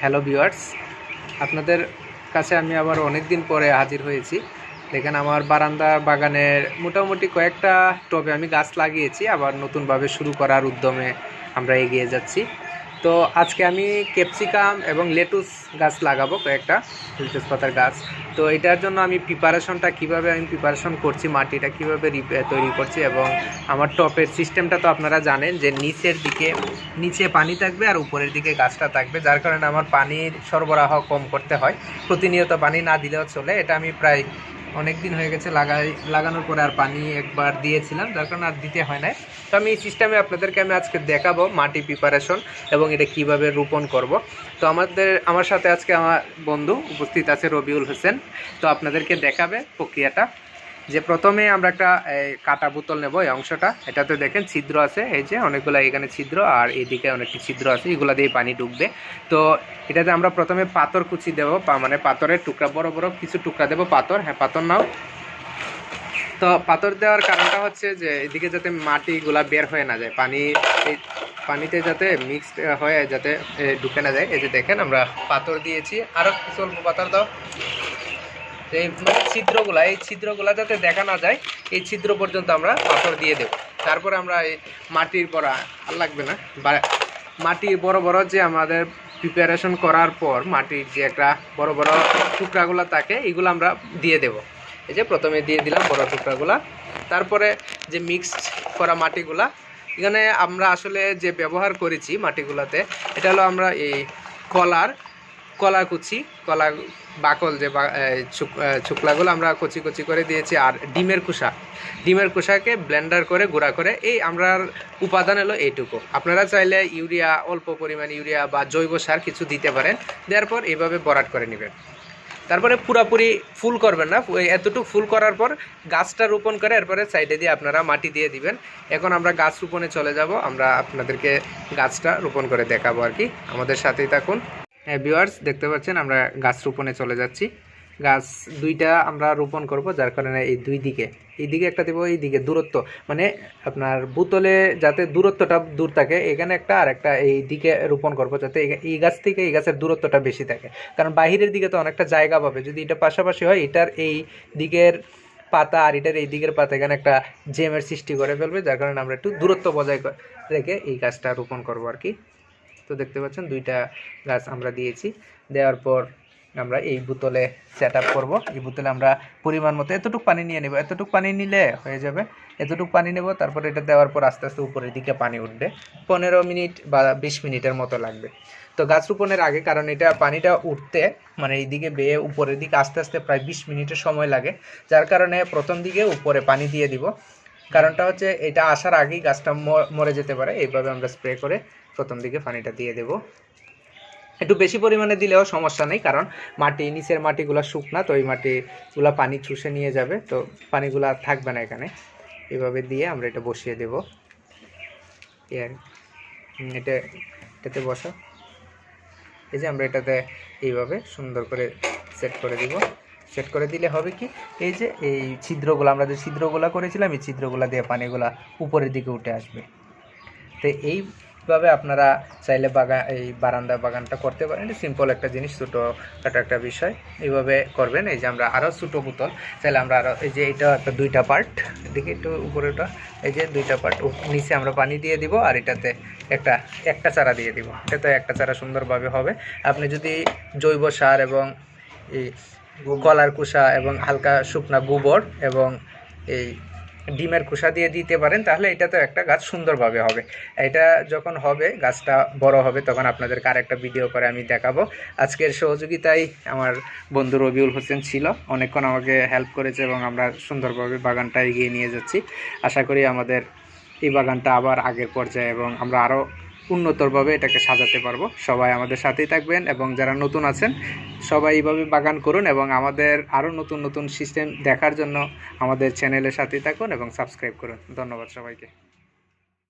Hello viewers আপনাদের কাছে আমি আবার অনেক দিন পরে হাজির হয়েছি। দেখেন আমার বারান্দা বাগানের মোটামুটি কয়েকটা টবে আমি গাছ লাগিয়েছি, আবার নতুনভাবে শুরু করার উদ্যমে আমরা এগিয়ে যাচ্ছি। তো আজকে আমি ক্যাপসিকাম এবং লেটুস গাছ লাগাবো কয়েকটা, লেটুস পাতার গাছ। তো এটার জন্য আমি প্রিপারেশনটা কীভাবে আমি প্রিপারেশন করছি, মাটিটা কীভাবে তৈরি করছি এবং আমার টপের সিস্টেমটা তো আপনারা জানেন যে নিচের দিকে, নিচে পানি থাকবে আর উপরের দিকে গাছটা থাকবে, যার কারণে আমার পানির সরবরাহ কম করতে হয়। প্রতিনিয়ত পানি না দিলেও চলে, এটা আমি প্রায় অনেক দিন হয়ে গেছে লাগাই লাগানোর পরে আর পানি একবার দিয়েছিলাম, যার কারণে আর দিতে হয় নাই। তো আমি এই সিস্টেমে আপনাদেরকে আমি আজকে দেখাবো মাটি প্রিপারেশন এবং এটা কীভাবে রোপণ করব। তো আমাদের আমার সাথে আজকে আমার বন্ধু উপস্থিত আছে রবিউল হোসেন। তো আপনাদেরকে দেখাবে প্রক্রিয়াটা। যে প্রথমে আমরা একটা কাটা বোতল নেব, এই অংশটা। এটাতে দেখেন ছিদ্র আছে, এই যে অনেকগুলো এখানে ছিদ্র, আর এদিকে অনেকটি ছিদ্র আছে, এগুলো দিয়ে পানি ঢুকবে তো এটাতে আমরা প্রথমে পাথর কুচি দেবো মানে পাথরের টুকরা, বড় বড় কিছু টুকরা দেবো, পাথর। হ্যাঁ পাথর নাও। তো পাথর দেওয়ার কারণটা হচ্ছে যে, এদিকে যাতে মাটিগুলা বের হয়ে না যায়, পানি পানিতে যাতে মিক্সড হয়ে যাতে ঢুকে না যায়। এই যে দেখেন, আমরা পাথর দিয়েছি। আরও কিছু অল্প পাথর দাও। তো এই ছিদ্রগুলা এই ছিদ্রগুলা যাতে দেখা না যায়, এই ছিদ্র পর্যন্ত আমরা পাথর দিয়ে দেব। তারপরে আমরা এই মাটির পর আর লাগবে না, বা মাটির বড় বড় যে আমাদের প্রিপারেশন করার পর মাটির যে একটা বড় বড় টুকরাগুলো থাকে, এগুলো আমরা দিয়ে দেব। এই যে প্রথমে দিয়ে দিলাম বড় টুকরাগুলা। তারপরে যে মিক্সড করা মাটিগুলা, এখানে আমরা আসলে যে ব্যবহার করেছি মাটিগুলাতে, এটা হলো আমরা এই কলার কলা কুচি কলা বাকল যে শুকলাগুলো আমরা কচি কচি করে দিয়েছি, আর ডিমের কুসা ডিমের কুসাকে ব্লেন্ডার করে, গুঁড়া করে, এই আমরার উপাদান হলো এইটুকু আপনারা চাইলে ইউরিয়া, অল্প পরিমাণ ইউরিয়া বা জৈব সার কিছু দিতে পারেন। দেওয়ার পর এইভাবে বরাট করে নেবেন। তারপরে পুরাপুরি ফুল করবেন না। এতটুকু ফুল করার পর গাছটা রোপণ করে, এরপরে সাইডে দিয়ে আপনারা মাটি দিয়ে দিবেন। এখন আমরা গাছ রোপণে চলে যাব। আমরা আপনাদেরকে গাছটা রোপণ করে দেখাবো আর কি। আমাদের সাথেই থাকুন। হ্যাঁ ভিউয়ার্স দেখতে পাচ্ছেন, আমরা গাছ রোপণে চলে যাচ্ছি। গাছ দুইটা আমরা রোপণ করব, যার কারণে এই দুই দিকে। এই দিকে একটা দেবো, এই দিকে দূরত্ব। মানে আপনার বোতলে যাতে দূরত্বটা দূর থাকে, এখানে একটা আর একটা এই দিকে রোপণ করব, যাতে এই গাছ থেকে এই গাছের দূরত্বটা বেশি থাকে। কারণ বাহিরের দিকে তো অনেকটা জায়গা পাবে। যদি এটা পাশাপাশি হয়, এটার এই দিকের পাতা আর এটার এই দিকের পাতা এখানে একটা জেমের সৃষ্টি করে ফেলবে, যার কারণে আমরা একটু দূরত্ব বজায় রেখে এই গাছটা রোপণ করব আর কি। তো দেখতে পাচ্ছেন, দুইটা গাছ আমরা দিয়েছি। দেওয়ার পর আমরা এই বোতলে সেট আপ করব। এই বোতলে আমরা পরিমাণ মতো এতটুকু পানি নিয়ে নেব। এতটুকু পানি নিলে হয়ে যাবে। এতটুকু পানি নেব, তারপর এটা দেওয়ার পর আস্তে আস্তে উপরের দিকে পানি উঠবে। পনেরো মিনিট বা বিশ মিনিটের মতো লাগবে। তো গাছ রোপণের আগে, কারণ এটা পানিটা উঠতে মানে এই দিকে বেয়ে উপরের দিকে আস্তে আস্তে প্রায় বিশ মিনিটের সময় লাগে। যার কারণে প্রথম দিকে উপরে পানি দিয়ে দিব। কারণটা হচ্ছে এটা আসার আগেই গাছটা মরে যেতে পারে। এইভাবে আমরা স্প্রে করে প্রথম দিকে পানিটা দিয়ে দেব। একটু বেশি পরিমাণে দিলেও সমস্যা নেই, কারণ মাটি, নিচের মাটিগুলো শুকনা, তো এই মাটিগুলো পানি চুষে নিয়ে যাবে, তো পানিগুলো আর থাকবে না এখানে। এভাবে দিয়ে আমরা এটা বসিয়ে দেব। এই আর এটা, এটাতে বসা এই যে আমরা এটাতে এইভাবে সুন্দর করে সেট করে দিব। সেট করে দিলে হবে কি? এই যে এই ছিদ্রগুলো, আমরা যে ছিদ্রগুলো করেছিলাম, এই ছিদ্রগুলো দিয়ে পানিগুলা উপরের দিকে উঠে আসবে। তো এইভাবে আপনারা চাইলে বাগান এই বারান্দা বাগানটা করতে পারেন। সিম্পল একটা জিনিস ছোটো খাটো একটা বিষয়। এইভাবে করবেন। এই যে আমরা আরও ছোটো বোতল, চাইলে আমরা আরও এই যে এটা একটা দুইটা পার্ট দেখি একটু উপরেটা এই যে দুইটা পার্ট নিচে আমরা পানি দিয়ে দিব আর এটাতে একটা একটা চারা দিয়ে দিব। এটাতে একটা চারা সুন্দরভাবে হবে। আপনি যদি জৈব সার এবং এই কলার কুসা এবং হালকা শুকনা গোবর এবং এই ডিমের কুসা দিয়ে দিতে পারেন, তাহলে এটাতে একটা গাছ সুন্দরভাবে হবে। এটা যখন হবে, গাছটা বড় হবে, তখন আপনাদেরকে আরেকটা ভিডিও করে আমি দেখাবো। আজকের সহযোগিতায় আমার বন্ধু রবিউল হোসেন ছিল। অনেকক্ষণ আমাকে হেল্প করেছে এবং আমরা সুন্দরভাবে বাগানটা এগিয়ে নিয়ে যাচ্ছি। আশা করি আমাদের এই বাগানটা আবার আগের পর্যায়ে এবং আমরা আরও উন্নতরভাবে এটাকে সাজাতে পারব। সবাই আমাদের সাথেই থাকবেন এবং যারা নতুন আছেন, সবাই এইভাবে বাগান করুন এবং আমাদের আরও নতুন নতুন সিস্টেম দেখার জন্য আমাদের চ্যানেলের সাথেই থাকুন এবং সাবস্ক্রাইব করুন। ধন্যবাদ সবাইকে।